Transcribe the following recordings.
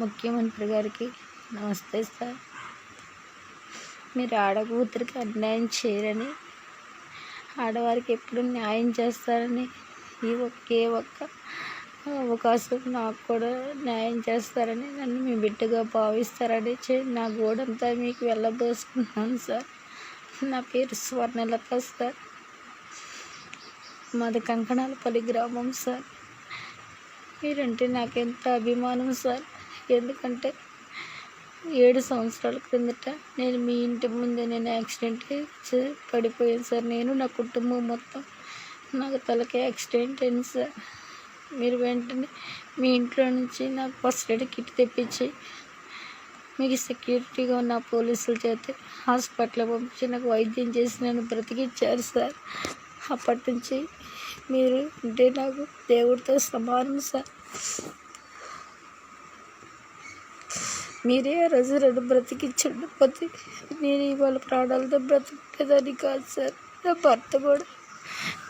ముఖ్యమంత్రి గారికి నమస్తే సార్. మీరు ఆడకూతురికి అన్యాయం చేయరని ఆడవారికి ఎప్పుడు న్యాయం చేస్తారని ఈ ఒకే ఒక్క అవకాశం నాకు కూడా న్యాయం చేస్తారని నన్ను మీ బిడ్డగా భావిస్తారని చే- నా గోడంతా మీకు వెళ్ళబోసుకుంటున్నాను సార్. నా పేరు స్వర్ణలత సార్. మాది కంకణాలపల్లి గ్రామం సార్. మీరంటే నాకు ఎంత అభిమానం సార్. ఎందుకంటే ఏడు సంవత్సరాల క్రిందట నేను మీ ఇంటి ముందే నేను యాక్సిడెంట్ పడిపోయాను సార్. నేను నా కుటుంబం మొత్తం నాకు తలకి యాక్సిడెంట్ అయింది సార్. మీరు వెంటనే మీ ఇంట్లో నుంచి నాకు ఫస్ట్ ఎయిడ్ కిట్ తెప్పించి మీకు సెక్యూరిటీగా ఉన్న పోలీసుల చేత హాస్పిటల్ పంపించి నాకు వైద్యం చేసి నన్ను బ్రతికిచ్చారు సార్. అప్పటి నుంచి మీరు అంటే నాకు దేవుడితో సమానం సార్. మీరే ఆ రోజు రెండు బ్రతికించకపోతే నేను ఇవాళ ప్రాణాలతో బ్రతికేదాన్ని కాదు సార్. నా భర్త కూడా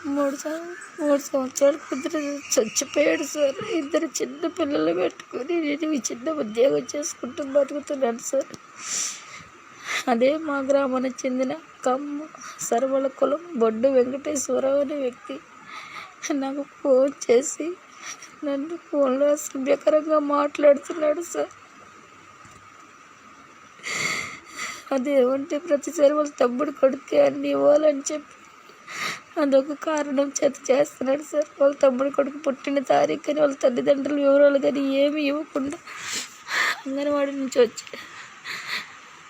మూడు సం- మూడు సంవత్సరాల కుదిరి చచ్చిపోయాడు సార్. ఇద్దరు చిన్న పిల్లలు పెట్టుకొని నేను ఈ చిన్న ఉద్యోగం చేసుకుంటూ బతుకుతున్నాను సార్. అదే మా గ్రామానికి చెందిన కమ్మ సర్వల కులం బొడ్డు వెంకటేశ్వరరావు అనే వ్యక్తి నాకు ఫోన్ చేసి నన్ను ఫోన్లో అసభ్యకరంగా మాట్లాడుతున్నాడు సార్. అదే ఉంటే ప్రతిసారి వాళ్ళ తమ్ముడు కొడుకే అన్ని ఇవ్వాలని చెప్పి. అదొక కారణం చేత చేస్తున్నాడు సార్. వాళ్ళ తమ్ముడు కొడుకు పుట్టిన తారీఖు కానీ వాళ్ళ తల్లిదండ్రుల వివరాలు కానీ ఏమీ ఇవ్వకుండా అంగన్వాడి నుంచి వచ్చి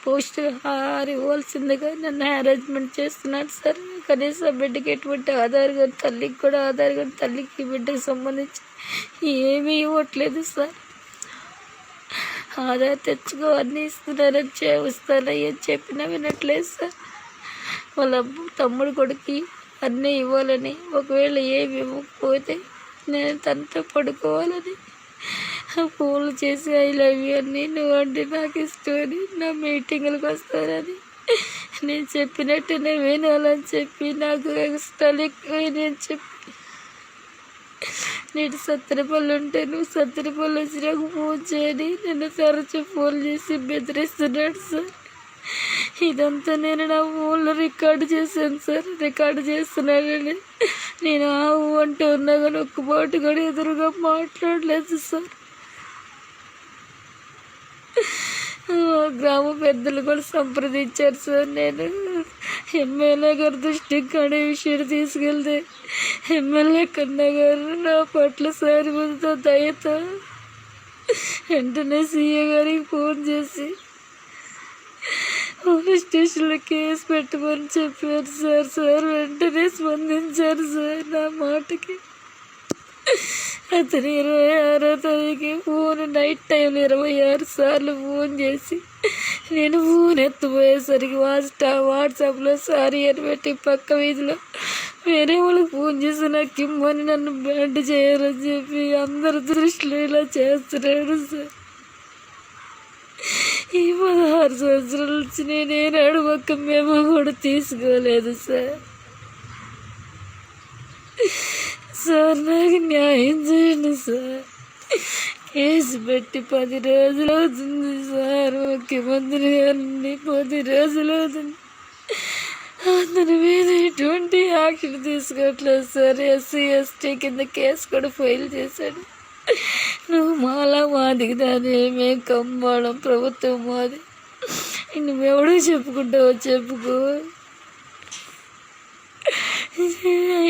పోస్ట్ ఆరు ఇవ్వాల్సిందిగా నన్ను అరేంజ్మెంట్ చేస్తున్నాడు సార్. కనీసం బిడ్డకి ఎటువంటి ఆధార్ కానీ తల్లికి కూడా ఆధార్ కానీ తల్లికి బిడ్డకి సంబంధించి ఏమీ ఇవ్వట్లేదు సార్. ఆధార్ తెచ్చుకో అన్నీ ఇస్తున్నారని చేస్తానని అని చెప్పినా వినట్లేదు సార్. వాళ్ళ తమ్ముడు కొడుకు అన్నీ ఇవ్వాలని ఒకవేళ ఏమి ఇవ్వకపోతే నేను తనతో పడుకోవాలని. పూలు చేసి ఐ లవ్ యూ అని నువ్వు అంటే నాకు ఇష్టం అని నా మీటింగులకు వస్తానని నేను చెప్పినట్టునే వినాలని చెప్పి నాకు ఇష్టాలు ఎక్కువ నేను చెప్పి నేను సత్తెనపల్లి ఉంటే నువ్వు సత్తెనపల్లి వచ్చి నాకు ఫోన్ చేయని. నన్ను తరచు ఫోన్ చేసి బెదిరిస్తున్నాడు సార్. ఇదంతా నేను నా ఊళ్ళో రికార్డు చేశాను సార్. రికార్డు చేస్తున్నానని నేను ఆ అంటూ ఉన్నా కానీ ఒక్క పాటు కూడా ఎదురుగా మాట్లాడలేదు సార్. గ్రామ పెద్దలు కూడా సంప్రదించారు సార్. నేను ఎమ్మెల్యే గారి దృష్టికి కానీ విషయం తీసుకెళ్తే ఎమ్మెల్యే కన్నా గారు నా పట్ల సారి ముందుతో దయతో వెంటనే సీఏ గారికి ఫోన్ చేసి పోలీస్ స్టేషన్లో కేసు పెట్టమని చెప్పారు సార్. సార్ వెంటనే స్పందించారు సార్ నా మాటకి. అతను ఇరవై ఆరో తారీఖు ఫోన్ నైట్ టైంలో ఇరవై ఆరు సార్లు ఫోన్ చేసి నేను ఫోన్ ఎత్తుపోయేసరికి వాట్సా వాట్సాప్లో సారీ అని పెట్టి పక్క వీధిలో వేరే వాళ్ళకి ఫోన్ చేసి నాకు ఇమ్మని నన్ను బ్యాండ్ చేయాలని చెప్పి అందరి దృష్టిలో ఇలా చేస్తున్నాడు సార్. ఈ పదహారు సంవత్సరాల నుంచి నేనేనాడు ఒక్క మేము కూడా తీసుకోలేదు సార్. సార్ నాకు న్యాయం చేయండి సార్. కేసు పెట్టి పది రోజులు అవుతుంది సార్. ముఖ్యమంత్రి గారిని పది రోజులు అవుతుంది. అతని మీద ఎటువంటి యాక్షన్ తీసుకోవట్లేదు సార్. ఎస్సీ ఎస్టీ కింద కేసు కూడా ఫైల్ చేశాడు. నువ్వు మాలా మాదికి దాని మేము కమ్మాడం ప్రభుత్వం మాది. నువ్వెవడో చెప్పుకుంటావు చెప్పుకో.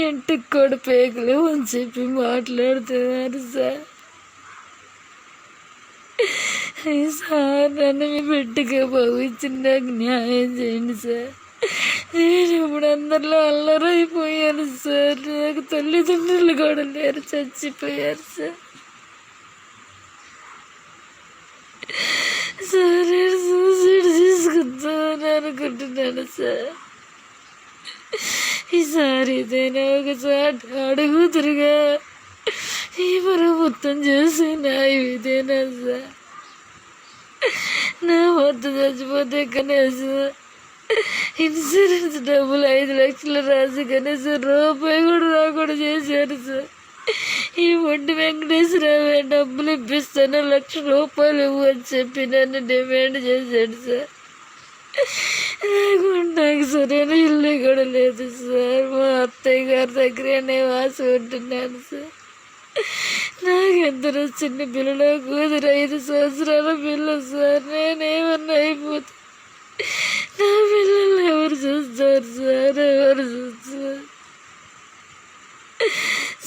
ఇంటికి కూడా పేకలు అని చెప్పి మాట్లాడుతున్నారు సార్. సార్ నన్ను మీ బిడ్డగా భావించి నాకు న్యాయం చేయండి సార్. నేను ఇప్పుడు అందరిలో అల్లరైపోయాను సార్. నాకు తల్లిదండ్రులు కూడా లేరు చచ్చిపోయారు సార్. సార్ నేను సూసైడ్ చేసుకుందామని అనుకుంటున్నాను సార్. ఈసారి ఏదైనా ఒకసారి అడుగుతురుగా ఈ మరో మొత్తం చేసి నా ఇదేనా సార్? నా వద్ద చచ్చిపోతే కనీసం ఇన్సూరెన్స్ డబ్బులు ఐదు లక్షలు రాసి కనీసం రూపాయి కూడా రాకుండా చేశారు సార్. ఈ ఒంటి వెంకటేశ్వరరావు డబ్బులు ఇప్పిస్తాను లక్ష రూపాయలు ఇవ్వని చెప్పి నన్ను డిమాండ్ చేశాడు సార్. నాకు సరైన ఇల్లు కూడా లేదు సార్. మా అత్తయ్య గారి దగ్గరనే వాసి ఉంటున్నాను సార్. నాకు ఎందరో చిన్న పిల్లలు కూతురు ఐదు సంవత్సరాల పిల్ల సార్ నేనేమన్నా అయిపోతే నా పిల్లలు ఎవరు చూస్తారు సార్ ఎవరు చూస్తారు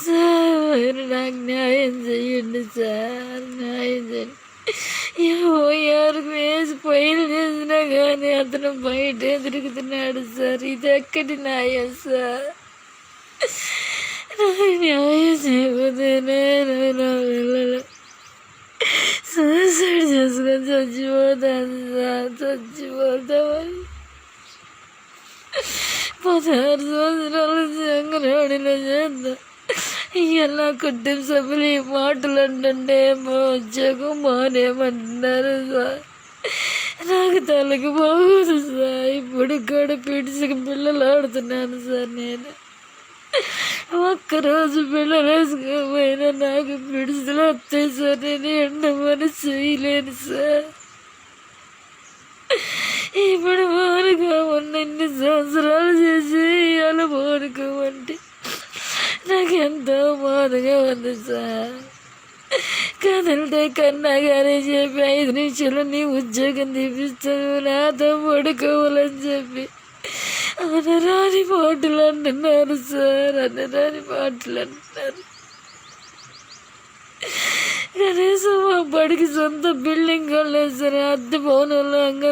సార్ మీరు నాకు న్యాయం చేయండి సార్ న్యాయం చేయండి ఎవరికి వేసి పైన చేసినా కానీ అతను బయట తిరుగుతున్నాడు సార్ ఇది ఎక్కడి న్యాయం సార్ నాకు న్యాయం చేయకపోతే నేను సూసైడ్ చేసుకొని చచ్చిపోతాను సార్ చచ్చిపోతామని పదహారు సంవత్సరాల సంగరాడిలో చేద్దాం ఇలా కుటుంబ సభ్యులు ఈ మాటలు అంటుంటే మా ఉద్యోగం మానేమంటున్నారు సార్ నాకు తలకి బాగుంది సార్. ఇప్పుడు కూడా పిడిసికి పిల్లలు ఆడుతున్నాను సార్ నేను. ఒక్కరోజు పిల్లలు నాకు పిడుసులు వస్తాయి సార్. నేను ఎండమని చేయలేను సార్. ఇప్పుడు మానుగా ఎన్ని సంవత్సరాలు చేసి ఇవాళ మానుకోమంటే నాకు ఎంతో బాధగా ఉంది సార్. కదలితే కన్నా కానీ చెప్పి ఐదు నిమిషాలు నీ ఉద్యోగం తీపిస్తాను నాతో పడుకోవాలని చెప్పి. అనరాని మాటలు అంటున్నారు సార్ అనరాని మాటలు అంటున్నారు కనీసం మా బడికి సొంత బిల్డింగ్ లేదు సార్ అద్దె భవనంలో అంగ